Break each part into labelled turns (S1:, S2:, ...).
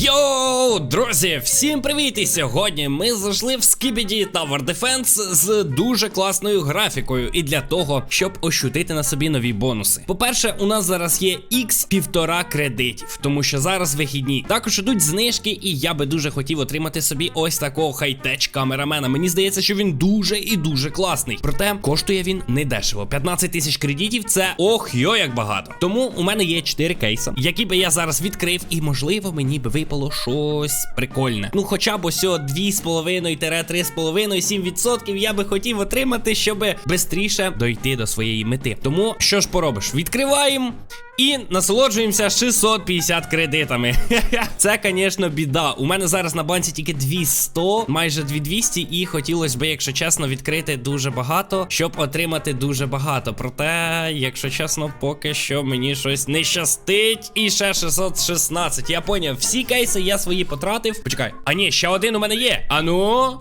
S1: Yo! Друзі, всім привіт! І сьогодні ми зайшли в Skibidi Tower Defense з дуже класною графікою. І для того, щоб ощутити на собі нові бонуси. По-перше, у нас зараз є x півтора кредитів, тому що зараз вихідні. Також ідуть знижки, і я би дуже хотів отримати собі ось такого хай-теч камерамена. Мені здається, що він дуже і дуже класний. Проте коштує він не дешево. 15 тисяч кредитів це ох йо як багато. Тому у мене є 4 кейси, які би я зараз відкрив, і можливо мені би випало щось прикольне. Ну, хоча б ось 2,5-3,5-7% я би хотів отримати, щоб швидше дойти до своєї мети. Тому що ж поробиш? Відкриваємо. І насолоджуємося 650 кредитами. Це, звісно, біда. У мене зараз на банці тільки 200, майже 2200, і хотілося б, якщо чесно, відкрити дуже багато, щоб отримати дуже багато. Проте, якщо чесно, поки що мені щось не щастить. І ще 616. Я поняв, всі кейси я свої потратив. Почекай. А ні, ще один у мене є. Ану.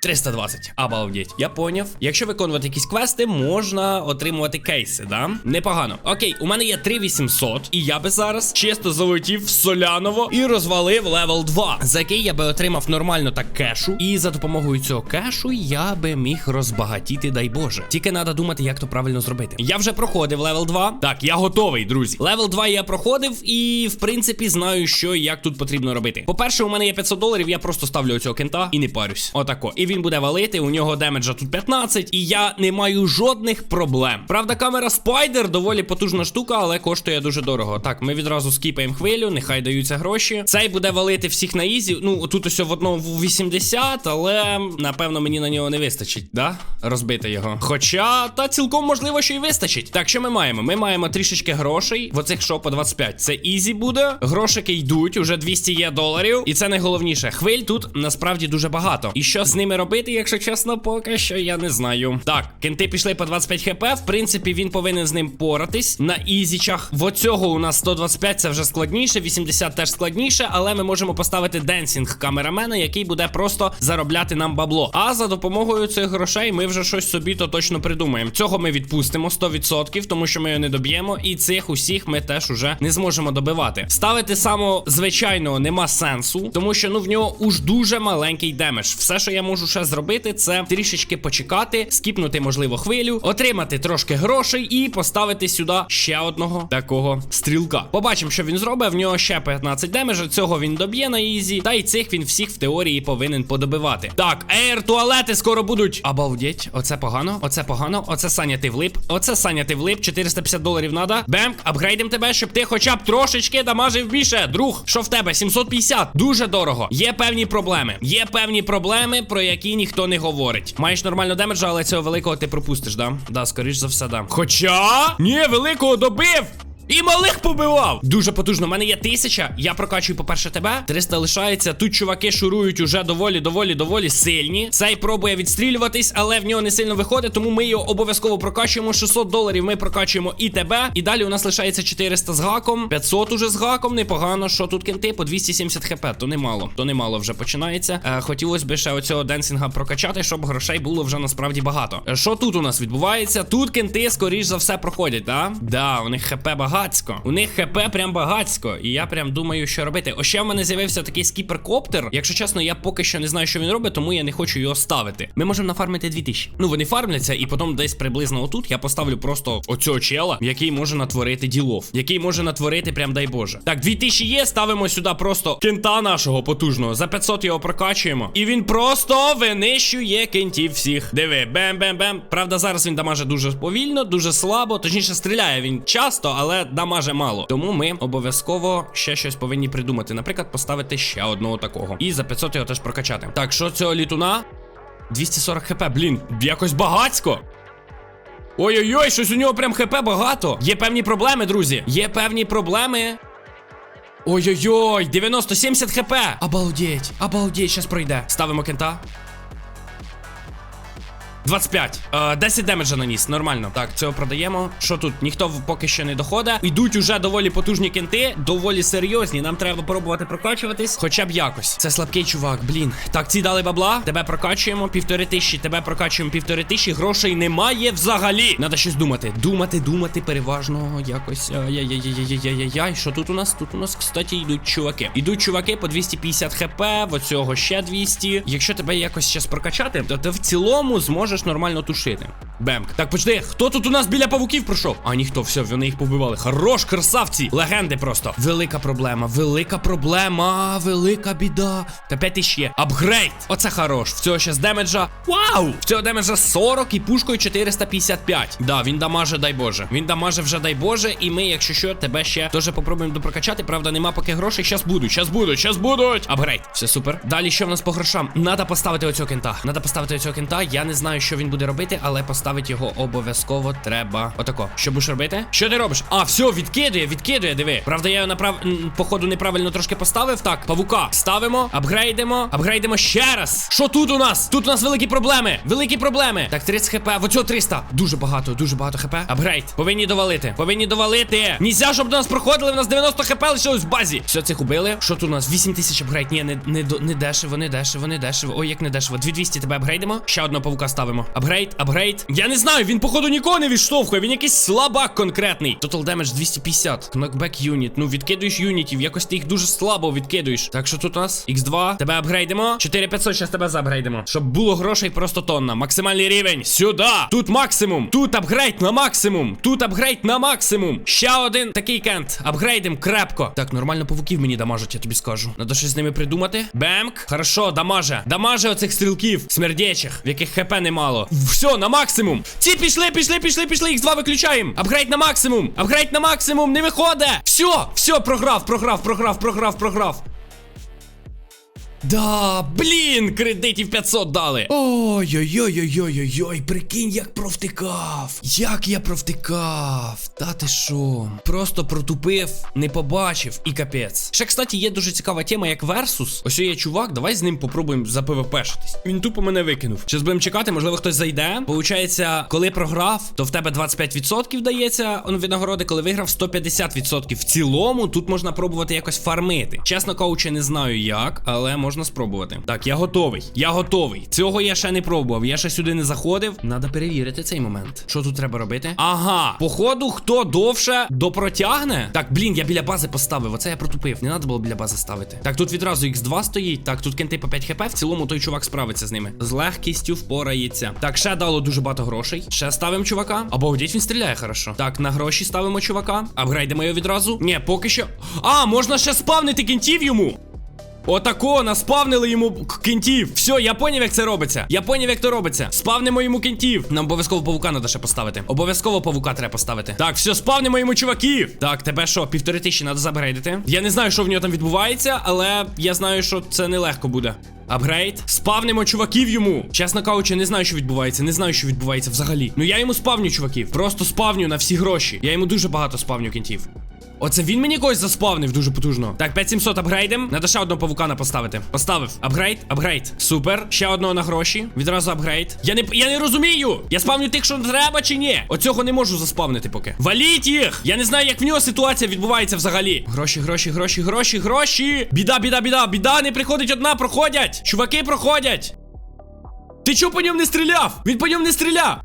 S1: 320. Обалдеть. Я поняв. Якщо виконувати якісь квести, можна отримувати кейси, да? Непогано. Окей, у мене є 3800, і я би зараз чисто залетів в Соляново і розвалив левел 2, за який я би отримав нормально так кешу. І за допомогою цього кешу я би міг розбагатіти, дай Боже. Тільки треба думати, як то правильно зробити. Я вже проходив левел 2. Так, я готовий, друзі. Левел 2 я проходив і, в принципі, знаю, що і як тут потрібно робити. По-перше, у мене є 500 доларів, я просто ставлю оцього кента і не парюсь. Отако. І він буде валити. У нього демеджа тут 15, і я не маю жодних проблем. Правда, камера Спайдер доволі потужна штука, але коштує дуже дорого. Так, ми відразу скіпаємо хвилю, нехай даються гроші. Цей буде валити всіх на ізі. Ну, тут ось в одному 80, але напевно мені на нього не вистачить, да? Розбити його. Хоча, та цілком можливо, що й вистачить. Так, що ми маємо? Ми маємо трішечки грошей. В оцих що по 25. Це ізі буде. Грошики йдуть, уже 200 є доларів. І це найголовніше. Хвиль тут насправді дуже багато. І що з ними робити, якщо чесно, поки що я не знаю. Так, кенти пішли по 25 хп. В принципі, він повинен з ним поратись на ізічах. В оцього у нас 125 це вже складніше, 80 теж складніше, але ми можемо поставити денсінг камерамена, який буде просто заробляти нам бабло. А за допомогою цих грошей ми вже щось собі то точно придумаємо. Цього ми відпустимо 100%, тому що ми його не доб'ємо. І цих усіх ми теж уже не зможемо добивати. Ставити само звичайного нема сенсу, тому що ну в нього уж дуже маленький демедж. Все, що я можу ще зробити, це трішечки почекати, скіпнути, можливо, хвилю, отримати трошки грошей і поставити сюди ще одного такого стрілка. Побачимо, що він зробить. В нього ще 15 демеджа. Цього він доб'є на ізі. Та й цих він всіх в теорії повинен подобивати. Так, ейр туалети скоро будуть. Обалдеть, оце погано, оце погано, оце Саня, ти влип. Оце Саня, ти влип. 450 доларів надо. Бемк, апгрейдим тебе, щоб ти хоча б трошечки дамажив більше. Друг, що в тебе? 750. Дуже дорого. Є певні проблеми. Є певні проблеми, про які ніхто не говорить. Маєш нормально демеджа, але цього великого ти пропустиш, да? Да, скоріш за все, да. Хоча. Ні, великого добив! І малих побивав! Дуже потужно. У мене є тисяча. Я прокачую, по-перше, тебе. 300 лишається. Тут чуваки шурують уже доволі, доволі, доволі сильні. Цей пробує відстрілюватись, але в нього не сильно виходить, тому ми його обов'язково прокачуємо. 600 доларів ми прокачуємо і тебе. І далі у нас лишається 400 з гаком. 500 уже з гаком. Непогано. Що тут кенти? По 270 хп. То немало. То немало вже починається. Е, хотілося б ще оцього денсінга прокачати, щоб грошей було вже насправді багато. Е, Що тут у нас відбувається? Тут кенти, скоріш за все, проходять, да? Да, у них хп багато багацько. У них хп прям багацько. І я прям думаю, що робити. Ось ще в мене з'явився такий скіперкоптер. Якщо чесно, я поки що не знаю, що він робить, тому я не хочу його ставити. Ми можемо нафармити 2000. Ну, вони фармляться, і потім десь приблизно отут я поставлю просто оцього чела, який може натворити ділов. Який може натворити, прям дай Боже. Так, 2000 є, ставимо сюди просто кента нашого потужного. За 500 його прокачуємо. І він просто винищує кентів всіх. Диви, бем-бем-бем. Правда, зараз він дамаже дуже повільно, дуже слабо. Точніше, стріляє він часто, але дамаже мало. Тому ми обов'язково ще щось повинні придумати. Наприклад, поставити ще одного такого. І за 500 його теж прокачати. Так, що цього літуна? 240 хп, блін, якось багацько. Ой-ой-ой, щось у нього прям хп багато. Є певні проблеми, друзі. Є певні проблеми. Ой-ой-ой, 90-70 хп. Обалдеть, обалдеть, щас пройде. Ставимо кента. 25. Е, 10 демеджа наніс, нормально. Так, цього продаємо. Що тут? Ніхто поки що не доходить. Йдуть уже доволі потужні кенти, доволі серйозні. Нам треба пробувати прокачуватись. Хоча б якось. Це слабкий чувак, блін. Так, ці дали бабла. Тебе прокачуємо півтори тисячі, тебе прокачуємо півтори тисячі. Грошей немає взагалі. Надо щось думати. Думати, думати, переважно якось. Ай-яй-яй-яй-яй-яй-яй, Що тут у нас? Тут у нас, кстати, йдуть чуваки. Йдуть чуваки по 250 хп, в оцього ще 200. Якщо тебе якось щас прокачати, то ти в цілому зможеш нормально тушити. Бемк. Так, почти, хто тут у нас біля павуків пройшов? А ніхто, все, вони їх побивали. Хорош, красавці! Легенди просто. Велика проблема, велика проблема, велика біда. Та 5 тисяч. Апгрейд! Оце хорош. В цього ще з демеджа. Вау! В цього демеджа 40 і пушкою 455. Да, він дамаже, дай Боже. Він дамаже вже дай Боже. І ми, якщо що, тебе ще теж попробуємо допрокачати. Правда, нема поки грошей. Щас будуть, щас будуть, щас будуть. Апгрейд. Все супер. Далі що в нас по грошам? Надо поставити оцього кента. Надо поставити оцього кента. Я не знаю, що він буде робити, але поставити його обов'язково треба. Отако. Що будеш робити? Що ти робиш? А, все, відкидує, відкидує, диви. Правда, я його направ... походу неправильно трошки поставив. Так, павука ставимо, апгрейдимо, апгрейдимо ще раз. Що тут у нас? Тут у нас великі проблеми. Великі проблеми. Так, 30 хп. Оцього 300. Дуже багато, дуже багато хп. Апгрейд. Повинні довалити. Повинні довалити. Нельзя, щоб до нас проходили. В нас 90 хп лишилось в базі. Все, цих убили. Що тут у нас? 8 тисяч апгрейд. Ні, не, не, не дешево, не дешево, не дешево. Ой, як не дешево. 2200 тебе апгрейдимо. Ще одного павука ставимо. Апгрейд, апгрейд. Я не знаю, він походу нікого не відштовхує. Він якийсь слабак конкретний. Total damage 250. Knockback юніт. Ну відкидуєш юнітів. Якось ти їх дуже слабо відкидуєш. Так що тут у нас? X2. Тебе апгрейдимо. 4500, зараз тебе заапгрейдимо. Щоб було грошей просто тонна. Максимальний рівень. Сюди. Тут максимум. Тут апгрейд на максимум. Тут апгрейд на максимум. Ще один такий кент. Апгрейдим крепко. Так, нормально павуків мені дамажать, я тобі скажу. Надо щось з ними придумати. Бемк. Хорошо, дамаже. Дамаже оцих стрілків смердячих, в яких хп немало. Все, на максимум. Ці пішли, пішли, пішли, пішли. Їх два виключаємо. Апгрейд на максимум. Апгрейд на максимум. Не виходить. Все, все, програв, програв, програв, програв, програв. Да, блін, кредитів 500 дали. Ой-ой-ой-ой-ой-ой-ой, прикинь, як провтикав. Як я провтикав. Та ти що? Просто протупив, не побачив і капець. Ще, кстати, є дуже цікава тема, як Версус. Ось є чувак, давай з ним попробуємо запивопешитись. Він тупо мене викинув. Щас будемо чекати, можливо, хтось зайде. Получається, коли програв, то в тебе 25% дається он винагороди, коли виграв 150%. В цілому тут можна пробувати якось фармити. Чесно кажучи, не знаю як, але можна спробувати. Так, я готовий. Я готовий. Цього я ще не пробував. Я ще сюди не заходив. Надо перевірити цей момент. Що тут треба робити? Ага, походу, хто довше допротягне. Так, блін, я біля бази поставив. Оце я протупив. Не треба було біля бази ставити. Так, тут відразу X2 стоїть. Так, тут кенти по 5 хп. В цілому той чувак справиться з ними. З легкістю впорається. Так, ще дало дуже багато грошей. Ще ставимо чувака. Обалдеть, він стріляє хорошо. Так, на гроші ставимо чувака. Апгрейдимо його відразу. Ні, поки що. А, можна ще спавнити кінтів йому. Отако, наспавнили йому кінтів. Все, я поняв, як це робиться. Я поняв, як це робиться. Спавнимо йому кінтів. Нам обов'язково павука треба ще поставити. Обов'язково павука треба поставити. Так, все, спавнимо йому чуваків. Так, тебе що, півтори тисячі треба забрейдити. Я не знаю, що в нього там відбувається, але я знаю, що це нелегко буде. Апгрейд. Спавнимо чуваків йому. Чесно кажучи, не знаю, що відбувається. Не знаю, що відбувається взагалі. Ну я йому спавню чуваків. Просто спавню на всі гроші. Я йому дуже багато спавню кінтів. Оце він мені когось заспавнив дуже потужно. Так, 5700 апгрейдем. Надо ще одного павукана поставити. Поставив. Апгрейд, апгрейд. Супер. Ще одного на гроші. Відразу апгрейд. Я не я не розумію. Я спавню тих, що треба, чи ні? Оцього не можу заспавнити поки. Валіть їх! Я не знаю, як в нього ситуація відбувається взагалі. Гроші, гроші, гроші, гроші, гроші. Біда, біда, біда, біда. Не приходить одна, проходять. Чуваки проходять. Ти чого по ньому не стріляв? Він по ньому не стріляв.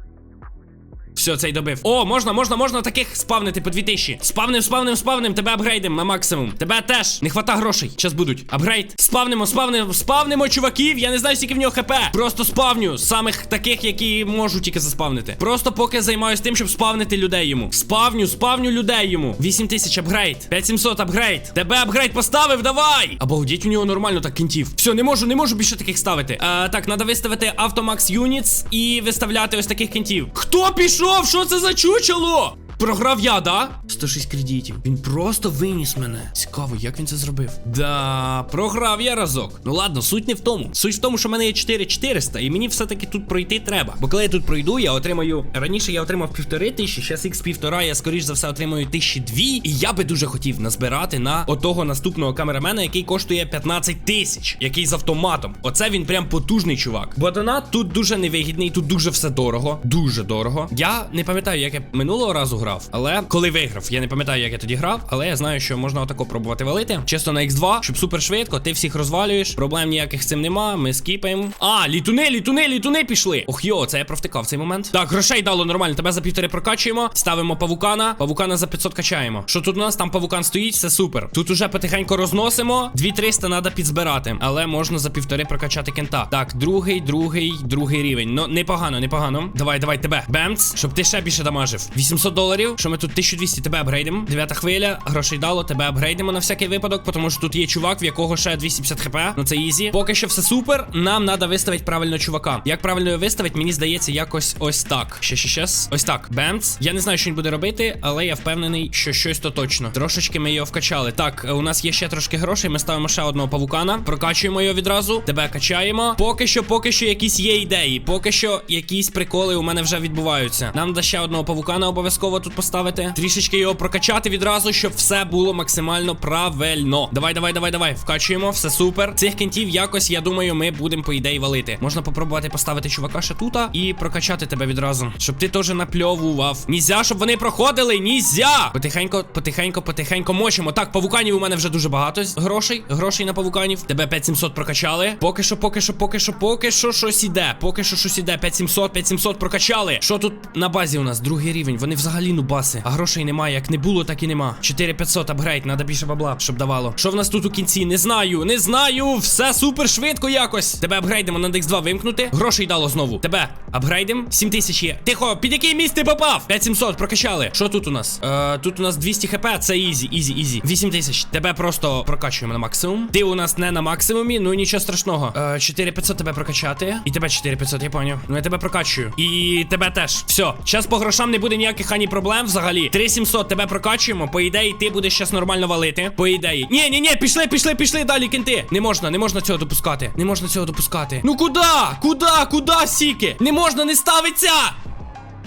S1: Все, цей добив. О, можна, можна, можна таких спавнити по 2000. Спавним, спавним, спавним, тебе апгрейдим на максимум. Тебе теж. Не хвата грошей. Щас будуть. Апгрейд. Спавнимо, спавнимо, спавнимо чуваків. Я не знаю, скільки в нього хп. Просто спавню. Самих таких, які можу тільки заспавнити. Просто поки займаюсь тим, щоб спавнити людей йому. Спавню, спавню людей йому. 8000 апгрейд. 5700 апгрейд. Тебе апгрейд поставив, давай. Обалдіть, у нього нормально так кінтів. Все, не можу, не можу більше таких ставити. Е, так, треба виставити Automax Units і виставляти ось таких кінтів. Хто пішов? Що це за чучело? Програв я, да? 106 кредитів. Він просто виніс мене. Цікаво, як він це зробив. Да, програв я разок. Ну ладно, суть не в тому. Суть в тому, що в мене є 4400, і мені все-таки тут пройти треба. Бо коли я тут пройду, я отримаю. Раніше я отримав півтори тисячі, зараз x півтора, я скоріш за все отримую тисячі дві. І я би дуже хотів назбирати на отого наступного камерамена, який коштує 15 тисяч, який з автоматом. Оце він прям потужний чувак. Бо донат тут дуже невигідний, тут дуже все дорого. Дуже дорого. Я не пам'ятаю, як я минулого разу грав, але коли виграв, я не пам'ятаю, як я тоді грав, але я знаю, що можна отако пробувати валити. Чисто на X2, щоб супер швидко, ти всіх розвалюєш. Проблем ніяких з цим нема. Ми скіпаємо. А, літуни, літуни, літуни пішли. Ох йо, це я провтикав цей момент. Так, грошей дало нормально. Тебе за півтори прокачуємо. Ставимо павукана. Павукана за 500 качаємо. Що тут у нас? Там павукан стоїть, все супер. Тут уже потихеньку розносимо. 2300 треба підзбирати, але можна за півтори прокачати кента. Так, другий, другий, другий рівень. Ну, непогано, непогано. Давай, давай, тебе. Бемц, щоб ти ще більше дамажив. 800 доларів. Що ми тут 1200 тебе апгрейдимо. Дев'ята хвиля, грошей дало, тебе апгрейдимо на всякий випадок, тому що тут є чувак, в якого ще 250 хп. Ну це ізі. Поки що все супер. Нам треба виставити правильно чувака. Як правильно його виставити, мені здається, якось ось так. Ще, ще, ще. Ось так. Бемц. Я не знаю, що він буде робити, але я впевнений, що щось то точно. Трошечки ми його вкачали. Так, у нас є ще трошки грошей. Ми ставимо ще одного павукана. Прокачуємо його відразу. Тебе качаємо. Поки що, поки що якісь є ідеї. Поки що якісь приколи у мене вже відбуваються. Нам треба ще одного павукана обов'язково тут поставити. Трішечки його прокачати відразу, щоб все було максимально правильно. Давай, давай, давай, давай. Вкачуємо, все супер. Цих кінтів якось, я думаю, ми будемо по ідеї валити. Можна попробувати поставити чувака ще тута і прокачати тебе відразу. Щоб ти теж напльовував. Нізя, щоб вони проходили. Нізя! Потихенько, потихенько, потихенько мочимо. Так, павуканів у мене вже дуже багато грошей. Грошей на павуканів. Тебе 5700 прокачали. Поки що, поки що, поки що, поки що щось іде. Поки що щось іде. 5700, 5700 прокачали. Що тут на базі у нас? Другий рівень. Вони взагалі нубаси. А грошей немає. Як не було, так і нема. 4500 апгрейд, треба більше бабла, щоб давало. Що в нас тут у кінці? Не знаю, не знаю. Все супер швидко якось. Тебе апгрейдимо на X2 вимкнути. Грошей дало знову. Тебе апгрейдим. 7000 є. Тихо, під який міст ти попав? 5700, прокачали. Що тут у нас? Е, тут у нас 200 хп, це ізі, ізі, ізі. 8000. Тебе просто прокачуємо на максимум. Ти у нас не на максимумі, ну нічого страшного. Е, 4500 тебе прокачати. І тебе 4500, я поняв. Ну я тебе прокачую. І тебе теж. Все. Зараз по грошам не буде ніяких ані проблем взагалі. 3700 тебе прокачуємо. По ідеї, ти будеш зараз нормально валити. По ідеї. Ні, ні, ні, пішли, пішли, пішли далі, кінти. Не можна, не можна цього допускати. Не можна цього допускати. Ну куди? Куди? Куди, сіки? Не можна, не ставиться!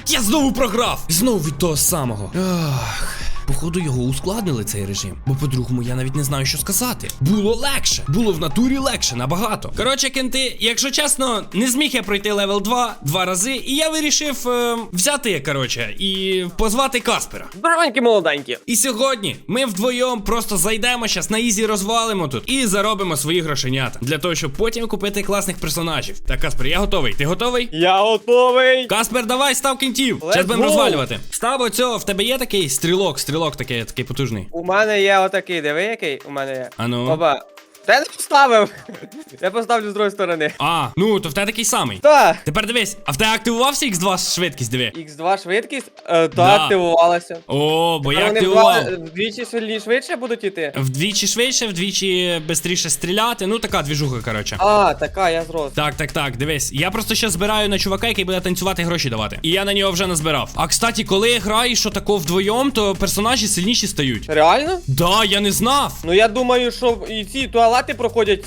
S1: Я знову програв! Знову від того самого. Ах. Походу, його ускладнили цей режим. Бо по-другому я навіть не знаю, що сказати. Було легше. Було в натурі легше, набагато. Коротше, кенти, якщо чесно, не зміг я пройти левел 2 два рази, і я вирішив е, взяти, коротше, і позвати Каспера.
S2: Здоровенькі молоденькі.
S1: І сьогодні ми вдвоєм просто зайдемо щас на ізі розвалимо тут і заробимо свої грошенята. Для того, щоб потім купити класних персонажів. Так, Каспер, я готовий. Ти готовий?
S2: Я готовий.
S1: Каспер, давай став кінтів. Зараз будемо
S2: go.
S1: розвалювати. Став оцього, в тебе є такий стрілок, стрілок такий, такий потужний.
S2: У мене є отакий, диви який у мене є.
S1: Ану.
S2: Опа. Та я не поставив. Я поставлю з другої сторони.
S1: А, ну то в тебе такий самий.
S2: Та.
S1: Тепер дивись, а в тебе активувався X2 швидкість, диви.
S2: Х2 швидкість, е, та
S1: Да.
S2: активувалася.
S1: О, бо я
S2: вони
S1: активував.
S2: вдва- вдвічі сильні швидше будуть іти.
S1: Вдвічі швидше, вдвічі швидше стріляти. Ну така двіжуха, коротше.
S2: А, така, я зрос.
S1: Так, так, так, дивись. Я просто ще збираю на чувака, який буде танцювати гроші давати. І я на нього вже назбирав. А кстати, коли граєш що тако вдвоєм, то персонажі сильніші стають.
S2: Реально?
S1: Да, я не знав.
S2: Ну я думаю, що і ці туалети проходять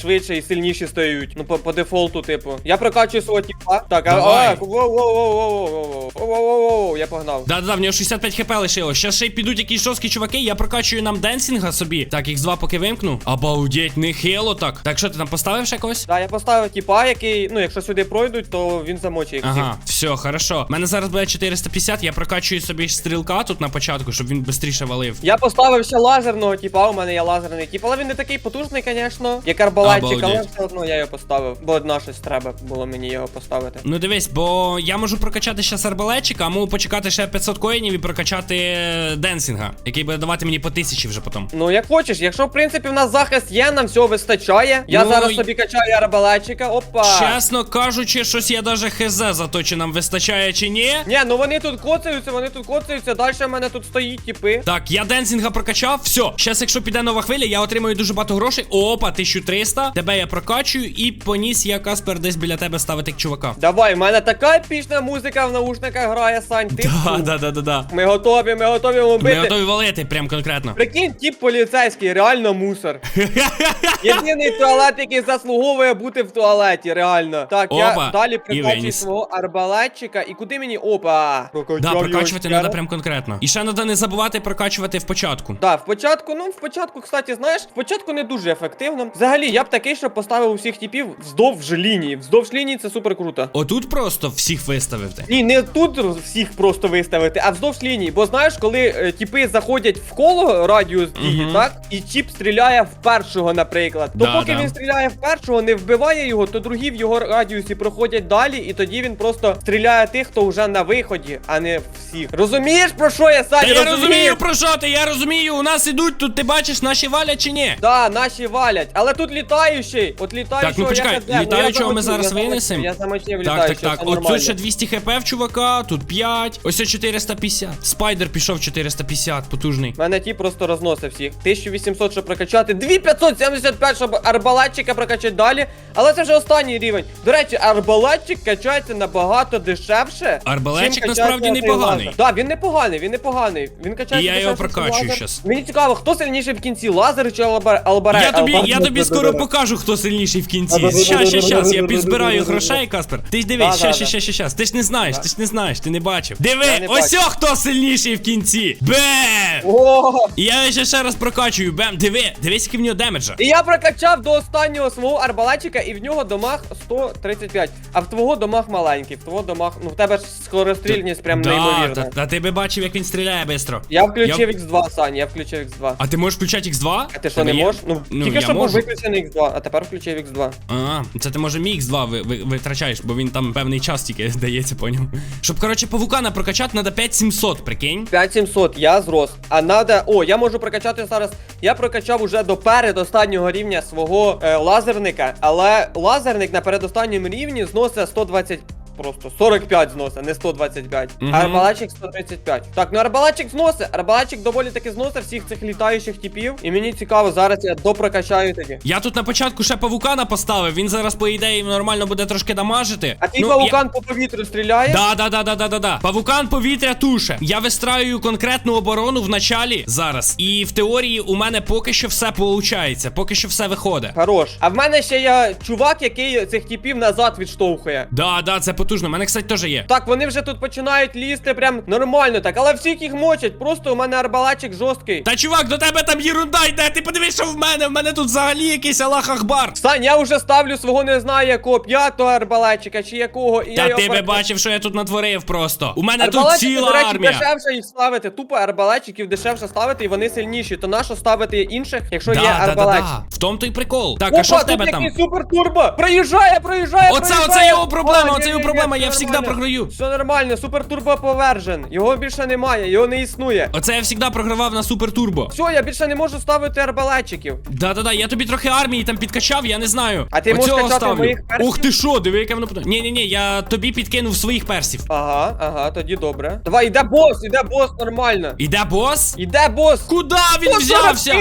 S2: швидше і сильніші стають. Ну по, по дефолту, типу. Я прокачую свого тіпа. Так, а,
S1: Давай.
S2: а, воу, воу, воу, воу, воу, воу, воу, воу, воу, я погнав.
S1: Да-да-да, в нього 65 хп лишилось. Щас ще й підуть якісь жорсткі чуваки, я прокачую нам денсінга собі. Так, їх 2 поки вимкну. Обалдеть, не хило так. Так що ти там поставив ще когось?
S2: Да, я поставив тіпа, який, ну, якщо сюди пройдуть, то він замочить їх.
S1: Ага, все, хорошо. У мене зараз буде 450, я прокачую собі стрілка тут на початку, щоб він швидше валив.
S2: Я поставив ще лазерного типа, у мене є лазерний тип, але він не такий потужний, звісно, як арбалетчик, але
S1: Обалдеть.
S2: все одно я його поставив. Бо на щось треба було мені його поставити.
S1: Ну дивись, бо я можу прокачати ще арбалетчика, а можу почекати ще 500 коїнів і прокачати е, денсінга, який буде давати мені по тисячі вже потім.
S2: Ну як хочеш, якщо в принципі в нас захист є, нам всього вистачає. Я
S1: Ну,
S2: зараз
S1: й-
S2: собі качаю арбалетчика, опа.
S1: Чесно кажучи, щось я даже хз за то, чи нам вистачає чи ні.
S2: Ні, ну вони тут коцаються, вони тут коцаються, далі в мене тут стоїть типи.
S1: Так, я денсінга прокачав, все. Щас, якщо піде нова хвиля, я отримаю дуже багато грошей. Грошей. Опа, 1300. Тебе я прокачую і поніс я Каспер десь біля тебе ставити чувака.
S2: Давай, в мене така епічна музика в наушниках грає, Сань. Ти
S1: Да, да, да, да, да.
S2: Ми готові, ми готові
S1: Ми готові валити, прям конкретно.
S2: Прикинь, тип поліцейський, реально мусор. Єдиний туалет, який заслуговує бути в туалеті, реально. Так,
S1: Опа,
S2: я далі прикачую свого арбалетчика. І куди мені. Опа!
S1: Да, прокачувати треба прям конкретно. І ще треба не забувати прокачувати в початку.
S2: Да, в початку, ну в початку, кстати, знаєш, в початку не дуже ефективно. Взагалі, я б такий, що поставив усіх типів вздовж лінії. Вздовж лінії це супер круто.
S1: Отут просто всіх виставив ти.
S2: Ні, не тут всіх просто виставити, а вздовж лінії. Бо знаєш, коли е, тіпи заходять в коло радіус дії,
S1: Мгм.
S2: так? І тіп стріляє в першого, наприклад. То
S1: Да,
S2: поки
S1: да.
S2: він стріляє в першого, не вбиває його, то другі в його радіусі проходять далі, і тоді він просто стріляє тих, хто вже на виході, а не всіх. Розумієш, про що я
S1: Та
S2: Саня?
S1: я розумію про що ти, я розумію, у нас ідуть, тут ти бачиш наші валять чи ні?
S2: Да, наші валять, але тут літаючий. От літаючого
S1: Так, ну почекай,
S2: я казав, ну, я
S1: літаючого ми
S2: замочив,
S1: зараз
S2: я замочив,
S1: винесем?
S2: Я замочив
S1: Так, так,
S2: літаючого,
S1: так.
S2: все
S1: От
S2: нормально.
S1: тут ще 200 хп в чувака, тут 5. Ось ось 450. Спайдер пішов 450, потужний.
S2: Мене ті просто розносив всіх. 1800, щоб прокачати. 2575, щоб арбалетчика прокачати далі. Але це вже останній рівень. До речі, арбалетчик качається набагато дешевше.
S1: Арбалетчик
S2: чим
S1: насправді
S2: качається
S1: непоганий.
S2: цей лазер. Да, він непоганий, він непоганий. Він качається
S1: І я його
S2: дешевше, ніж
S1: прокачую
S2: лазер.
S1: щас.
S2: Мені цікаво, хто сильніший в кінці, лазер чи албар... албаре?
S1: Я тобі, я тобі скоро покажу, хто сильніший в кінці. Щас, щас, щас, я підзбираю грошей, Каспер. Ти ж дивись,
S2: Да,
S1: щас,
S2: да,
S1: щас, щас, щас. Ти ж не знаєш, ти ж не знаєш, ти не бачив. Диви, ось хто сильніший в кінці. Бем! І я ще ще раз прокачую, бем, диви, дивись, який в нього демеджа.
S2: І я прокачав до останнього свого арбалетчика, і в нього домах 135. А в твого домах маленький. В твого домах, ну в тебе ж скорострільність прям
S1: Да,
S2: неймовірна.
S1: та, та ти би бачив, як він стріляє швидко.
S2: Я включив X2, Сань, я включив X2.
S1: А ти можеш включати X2?
S2: А ти що не можеш? Ну,
S1: Ну,
S2: тільки
S1: я
S2: що був
S1: можу.
S2: виключений X2, а тепер включив X2.
S1: А, це ти може мій X2 ви, ви, витрачаєш, бо він там певний час тільки дається, поняв. Щоб, коротше, павукана прокачати, треба 5700, прикинь.
S2: 5700, я зрос. А надо. О, я можу прокачати зараз. Я прокачав уже до передостаннього рівня свого е, лазерника, але лазерник на передостанньому рівні зносить 120. Просто 45 зносить, не 125.
S1: Мгм.
S2: А арбалетчик 135. Так, ну арбалетчик зносить. Арбалетчик доволі таки зносить всіх цих літаючих типів. І мені цікаво, зараз я допрокачаю тоді.
S1: Я тут на початку ще павукана поставив, він зараз, по ідеї, нормально буде трошки дамажити.
S2: А твій
S1: Ну,
S2: паукан по повітрю стріляє?
S1: Да, да, да, да, да, да, да. Павукан повітря туше. Я вистраюю конкретну оборону в началі зараз. І в теорії у мене поки що все получається, поки що все виходить.
S2: Хорош. А в мене ще є чувак, який цих типів назад відштовхує.
S1: Да, да, це потужно. У мене, кстати, теж є.
S2: Так, вони вже тут починають лізти прям нормально так, але всіх їх мочать. Просто у мене арбалетчик жорсткий.
S1: Та чувак, до тебе там єрунда йде. Ти подивись, що в мене. В мене тут взагалі якийсь Аллах Ахбар.
S2: Стань, я вже ставлю свого не знаю якого п'ятого арбалетчика чи якого. І я
S1: Та
S2: його
S1: ти би
S2: прокачу.
S1: бачив, що я тут натворив просто. У мене тут ціла
S2: до речі,
S1: армія.
S2: дешевше їх ставити. Тупо арбалетчиків дешевше ставити, і вони сильніші. То нащо ставити інших, якщо
S1: Да,
S2: є
S1: да, да,
S2: арбалетчик?
S1: да. В тому то й прикол. Так,
S2: Опа,
S1: а що в
S2: тут
S1: тебе там?
S2: супер турбо! Проїжджає, проїжджає,
S1: Оце-
S2: проїжджає!
S1: оце його проблема,
S2: А,
S1: оце його
S2: ні-ні-ні,
S1: проблема, я всегда програю.
S2: Все нормально, супер турбо повержен. Його більше немає, його не існує.
S1: Оце я завжди програвав на супер турбо.
S2: Все, я більше не можу ставити арбалетчиків.
S1: Да-да-да, я тобі трохи армії там підкачав, я не знаю.
S2: А ти можеш качати
S1: ставлю.
S2: моїх персів?
S1: Ух ти що, диви, яке воно потужне. Ні-ні-ні, я тобі підкинув своїх персів.
S2: Ага, ага, тоді добре. Давай, іде бос, іде бос нормально.
S1: Іде бос?
S2: Іде бос.
S1: Куда він
S2: 140
S1: взявся?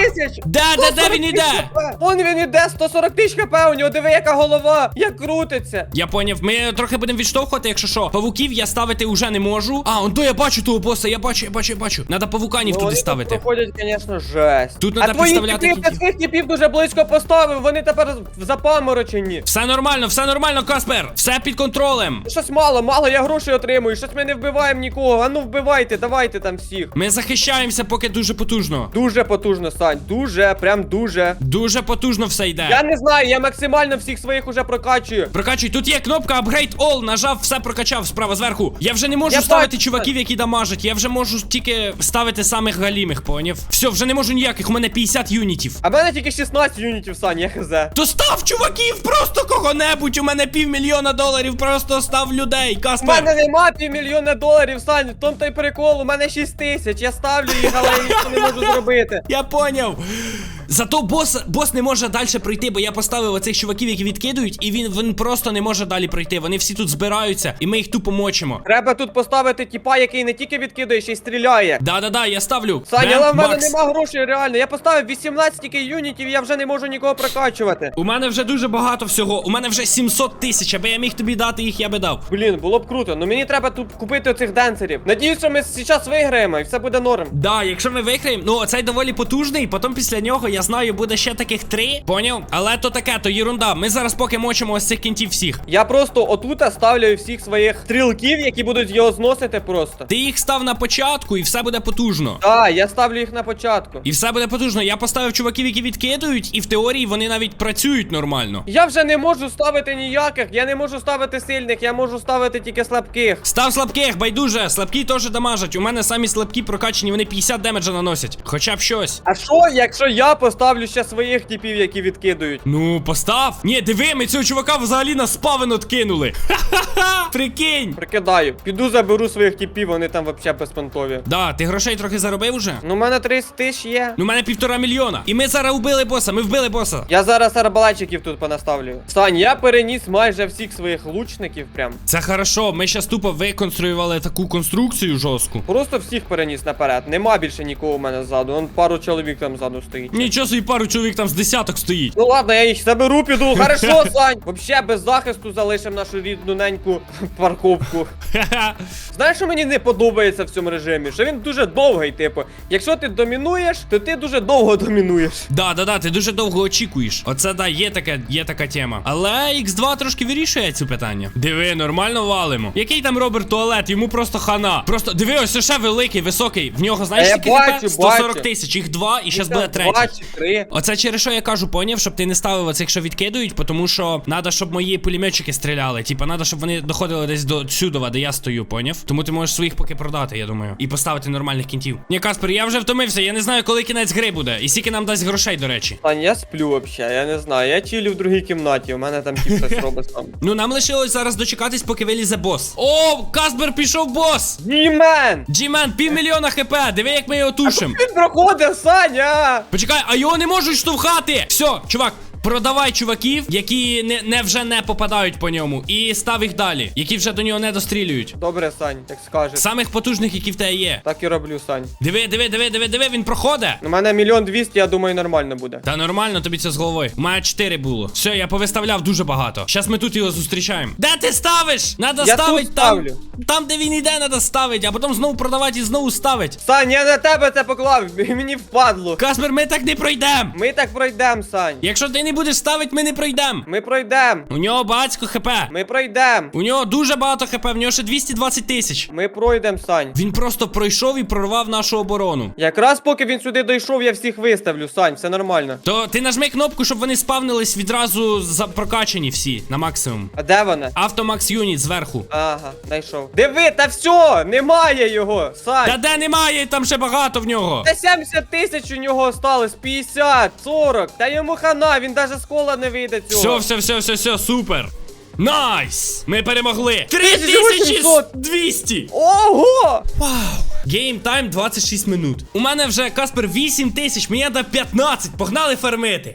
S1: Де, де, де він іде?
S2: Вон він іде, 140 тисяч хп, у нього диви, яка голова, як крутиться.
S1: Я поняв, ми трохи будемо відштовхувати, якщо що. Павуків я ставити уже не можу. А, он то я бачу того боса, я бачу, я бачу, я бачу. Надо павуканів
S2: Ну,
S1: туди ставити.
S2: Тут проходять, звісно, жесть.
S1: Тут
S2: а
S1: надо
S2: твої
S1: підставляти кінців.
S2: ти типів дуже близько поставив, вони тепер запаморочені.
S1: Все нормально, все нормально, Каспер. Все під контролем.
S2: Щось мало, мало, я грошей отримую, щось ми не вбиваємо нікого. А ну вбивайте, давайте там всіх.
S1: Ми захищаємося, поки дуже потужно.
S2: Дуже потужно, Сань, дуже, прям дуже.
S1: Дуже потужно все йде.
S2: Я не знаю, я максимально всіх своїх уже прокачую.
S1: Прокачуй, тут є кнопка Upgrade All, нажав, все прокачав справа зверху. Я вже не можу
S2: Я
S1: ставити
S2: бачу.
S1: чуваків, які дамажать. Я вже можу тільки ставити самих галімих, поняв? Все, вже не можу ніяких, у мене 50 юнітів.
S2: А в мене тільки 16 юнітів, Сань, я хз.
S1: То став чуваків, просто кого-небудь. У мене півмільйона доларів, просто став людей,
S2: У мене нема півмільйона доларів, Сань, в тому той прикол, у мене 6 тисяч, я ставлю їх, але я нічого не можу зробити.
S1: Я поняв. Зато бос, бос не може далі пройти, бо я поставив оцих чуваків, які відкидують, і він, він просто не може далі пройти. Вони всі тут збираються, і ми їх тупо мочимо.
S2: Треба тут поставити тіпа, який не тільки відкидує, ще й стріляє.
S1: Да-да-да, я ставлю.
S2: Саня, але в мене
S1: Макс.
S2: нема грошей, реально. Я поставив 18 тільки юнітів, я вже не можу нікого прокачувати.
S1: У мене вже дуже багато всього. У мене вже 700 тисяч, аби я міг тобі дати їх, я би дав.
S2: Блін, було б круто. Ну мені треба тут купити оцих денсерів. Надіюсь, що ми зараз виграємо і все буде норм.
S1: Да, якщо ми виграємо, ну цей доволі потужний, потім після нього, я знаю, буде ще таких три. Поняв? Але то таке, то єрунда. Ми зараз поки мочимо ось цих кінтів всіх.
S2: Я просто отута ставлю всіх своїх стрілків, які будуть його зносити просто.
S1: Ти їх став на початку, і все буде потужно.
S2: Так, я ставлю їх на початку.
S1: І все буде потужно. Я поставив чуваків, які відкидують, і в теорії вони навіть працюють нормально.
S2: Я вже не можу ставити ніяких, я не можу ставити сильних, я можу ставити тільки слабких.
S1: Став слабких, байдуже, слабкі теж дамажать. У мене самі слабкі прокачені, вони 50 демеджа наносять. Хоча б щось.
S2: А що, якщо я поставлю ще своїх типів, які відкидують?
S1: Ну, постав. Ні, диви, ми цього чувака взагалі на спавен откинули. Ха-ха-ха! Прикинь.
S2: Прикидаю. Піду заберу своїх типів, вони там взагалі безпонтові.
S1: Да, ти грошей трохи заробив уже?
S2: Ну, у мене 30 тисяч є.
S1: Ну, у мене півтора мільйона. І ми зараз вбили боса, ми вбили боса.
S2: Я зараз арбалетчиків тут понаставлю. Сань, я переніс майже всіх своїх лучників прям.
S1: Це хорошо, ми щас тупо виконструювали таку конструкцію жорстку.
S2: Просто всіх переніс наперед. Нема більше нікого у мене ззаду. Он пару чоловік там ззаду стоїть.
S1: Нічого собі пару чоловік там з десяток стоїть.
S2: Ну ладно, я їх заберу, піду. Хорошо, Сань. Вообще без захисту залишимо нашу рідну неньку парковку. Знаєш, що мені не подобається в цьому режимі? Що він дуже довгий, типу. Якщо ти домінуєш, то ти дуже довго домінуєш.
S1: Да, да, да, ти дуже довго очікуєш. Оце да, є така, є така тема. Але X2 трошки вирішує цю питання. Диви, нормально валимо. Який там Роберт туалет? Йому просто хана. Просто диви, ось ще великий, високий. В нього знаєш
S2: Е,
S1: скільки
S2: бачу,
S1: 140 тисяч. Їх два і зараз буде третій.
S2: Три.
S1: Оце через що я кажу, поняв, щоб ти не ставив оцих, що відкидують, тому що треба, щоб мої пулеметчики стріляли. Типа, треба, щоб вони доходили десь до сюди, де я стою, поняв? Тому ти можеш своїх поки продати, я думаю. І поставити нормальних кінтів. Ні, Каспер, я вже втомився, я не знаю, коли кінець гри буде. І скільки нам дасть грошей, до речі.
S2: Сань, я сплю вообще, я не знаю. Я чилю в другій кімнаті, у мене там щось робить сам.
S1: Ну, нам лишилось зараз дочекатись, поки вилізе бос. О, Каспер пішов бос!
S2: Дімен!
S1: Джімен, півмільйона хп, диви, як ми його тушим.
S2: Він проходить, Саня!
S1: Почекай, а його не можуть штовхати! Все, чувак. Продавай чуваків, які не, не вже не попадають по ньому, і став їх далі, які вже до нього не дострілюють.
S2: Добре, Сань, як скажеш.
S1: Самих потужних, які в тебе є.
S2: Так і роблю, Сань.
S1: Диви, диви, диви, диви, диви, він проходить.
S2: У мене мільйон двісті, я думаю, нормально буде.
S1: Та нормально тобі це з головою. У мене 4 було. Все, я повиставляв дуже багато. Щас ми тут його зустрічаємо. Де ти ставиш? Надо
S2: Я
S1: ставити
S2: тут
S1: там.
S2: ставлю.
S1: Там, де він іде, надо ставити, а потім знову продавати і знову ставити.
S2: Сань, я на тебе це поклав, мені впадло.
S1: Каспер, ми так не пройдемо.
S2: Ми так пройдем, Сань.
S1: Якщо ти не будеш ставити, ми не пройдемо.
S2: Ми пройдем.
S1: У нього багатько хп.
S2: Ми пройдем.
S1: У нього дуже багато хп, в нього ще 220 тисяч.
S2: Ми пройдем, Сань.
S1: Він просто пройшов і прорвав нашу оборону.
S2: Якраз поки він сюди дійшов, я всіх виставлю, Сань, все нормально.
S1: То ти нажми кнопку, щоб вони спавнились відразу за прокачані всі на максимум.
S2: А де вона?
S1: Автомакс юніт зверху.
S2: Ага, знайшов. Диви, та все, немає його, Сань.
S1: Та де немає, там ще багато в нього.
S2: Та 70 тисяч у нього осталось, 50, 40. Та йому хана, він даже з кола не вийде цього.
S1: Все, все, все, все, все, супер. Найс! Ми перемогли! 3200!
S2: Ого!
S1: Вау! Гейм тайм 26 минут. У мене вже Каспер 8 тисяч, мені треба 15. Погнали фармити.